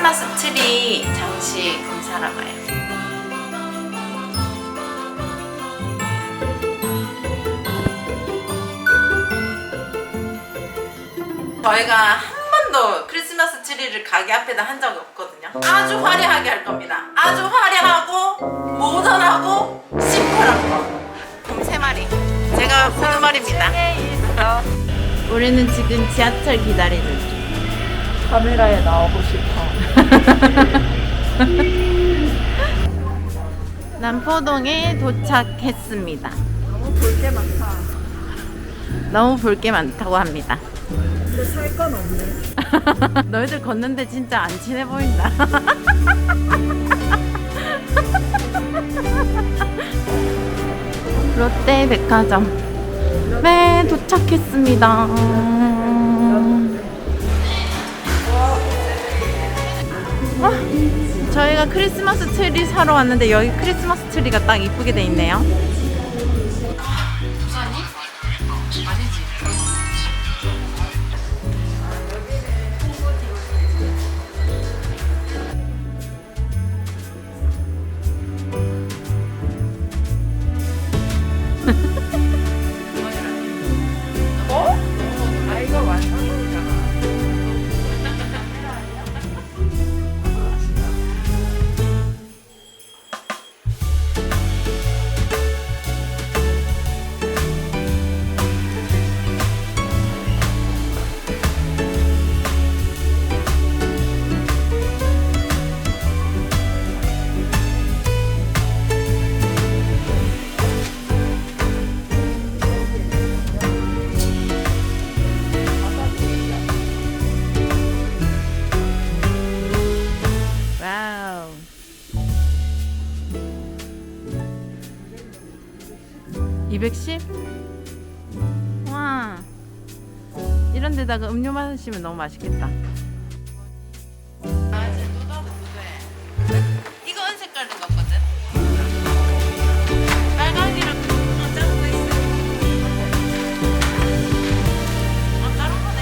크리스마스 트리 장식품 사러 가요. 저희가 한 번도 크리스마스 트리를 가게 앞에다 한 적이 없거든요. 아주 화려하게 할 겁니다. 아주 화려하고 모던하고 심플한 거. 곰세 마리. 제가 보는 말입니다. 우리는 지금 지하철 기다리는 중. 카메라에 나오고 싶어. 남포동에 도착했습니다. 너무 볼 게 많다. 너무 볼 게 많다고 합니다. 근데 살 건 없네. 너희들 걷는데 진짜 안 친해 보인다. 롯데 백화점. 네, 도착했습니다. 아, 저희가 크리스마스 트리 사러 왔는데 여기 크리스마스 트리가 딱 이쁘게 돼 있네요. (210) 와 이런 데다가 음료 마시면 너무 맛있겠다 아 이제 누더도 누더해 이거 은 색깔인 거거든 빨강이랑 어, 작은 거 있어 아 다른 거네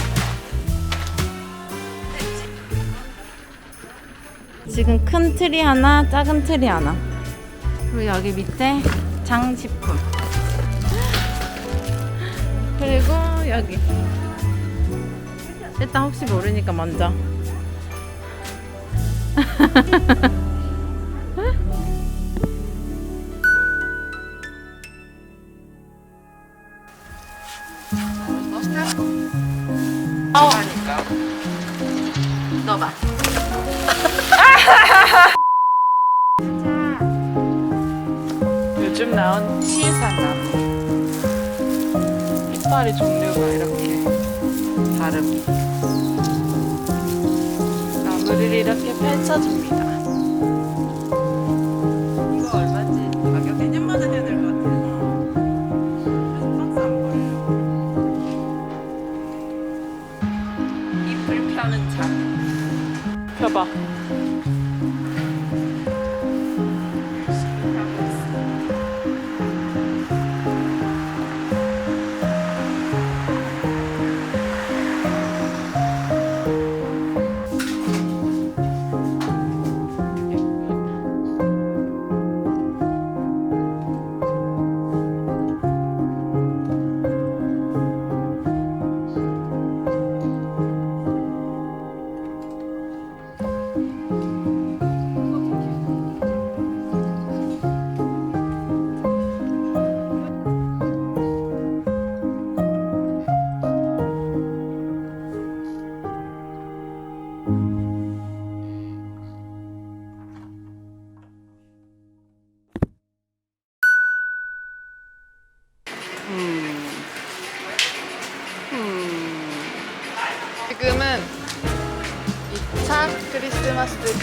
됐지? 지금 큰 트리 하나, 작은 트리 하나. 그리고 여기 밑에 장식품. 여기. 일단 혹시 모르니까 먼저. 어, 하니까. 넣어봐. 요즘 나온 치유산 이파리 종류가 이렇게 다릅니다. 나무를 이렇게 펼쳐줍니다.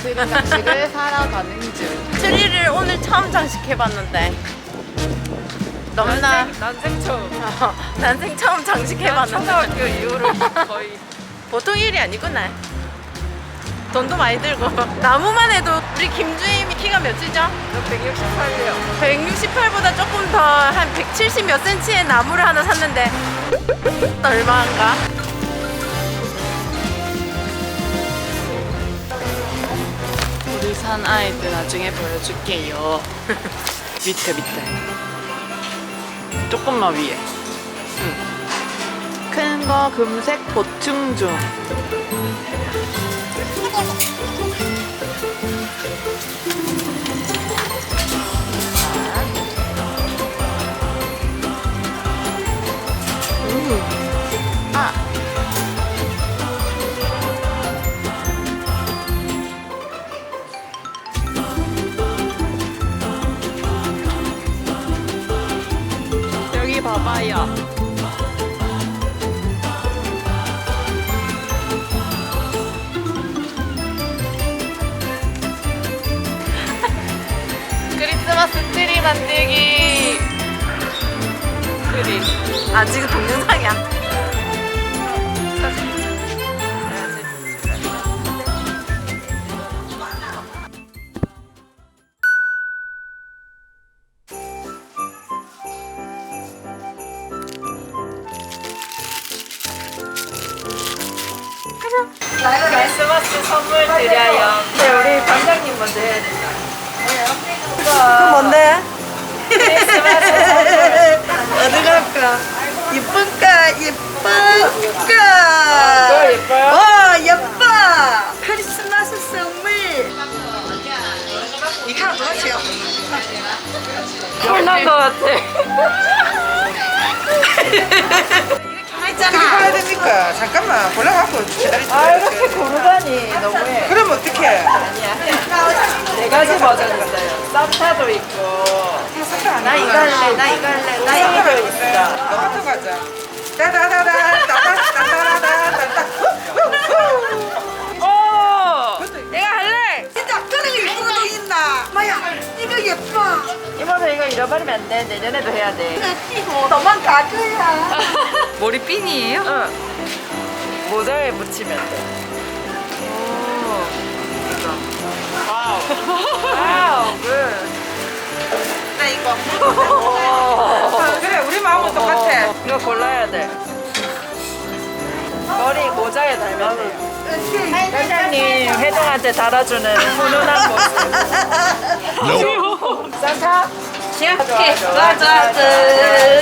트리 장식을 사러 가는 중. 트리를 오늘 처음 장식해봤는데 넘나 난생 처음. 난생 처음 장식해봤는데 초등학교 이후로 거의 보통 일이 아니구나. 돈도 많이 들고 나무만 해도 우리 김주임이 키가 몇이죠? 168이요. 168보다 조금 더 한 170 몇 센치의 나무를 하나 샀는데 얼마인가? 산 아이들 나중에 보여줄게요. 밑에 밑에. 조금만 위에. 큰거 금색 보충 중. 만들기. 트리. 아 지금 동영상이야. 크리스마스 선물 드려요. 네, 우리 반장님 먼저 해야 된다. 그 뭔데? 어디 갈까? 이쁜가 이쁜가? 예뻐요? 어 예뻐. 크리스마스 선물. 이거 같이요. 혼난 것 같아. 했잖아. 해야 됩니까? 잠깐만 골라갖고 기다리지 아, 이렇게 고르다니. 너무해. 그럼 어떡해? 있어요. 산타도 있고. 나 이거 할래. 나 이거 할래. 나 이거 있어. 똑같은 거 하자 따다다다 따다다다다다 오! 내가 할래! 진짜 이쁜 거 있나? 마야 이거 예뻐. 이모도 이거 잃어버리면 안 돼. 내년에도 해야 돼. 도망가 거야. 머리 핀이에요? 응. 모자에 붙이면 돼. 와우. 와우. 굿. 나 이거. 오. 그래 우리 마음은 똑같아 이거 골라야 돼. 머리 모자에 달면 돼. 회장님 회장한테 달아주는 훈훈한 모습. 산타? 귀엽게 맞아들. 아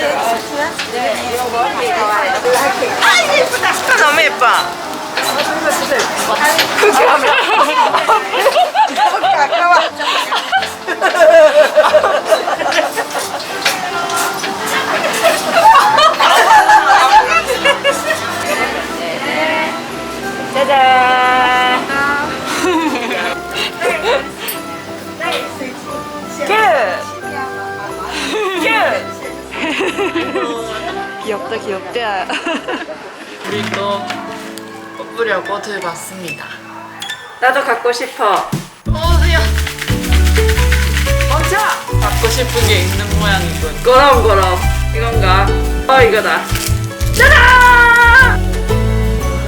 또 뽑으려고 들봤습니다. 나도 갖고 싶어. 어디야? 멈춰! 갖고 싶은 게 있는 모양이군. 그럼 이건가? 어 이거다. 짜잔!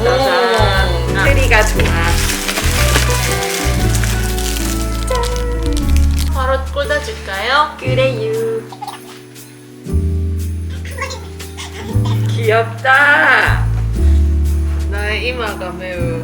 짜잔. 트리가 좋아. 바로 꽂아줄까요? 그래요. 귀엽다. 나의 이마가 매우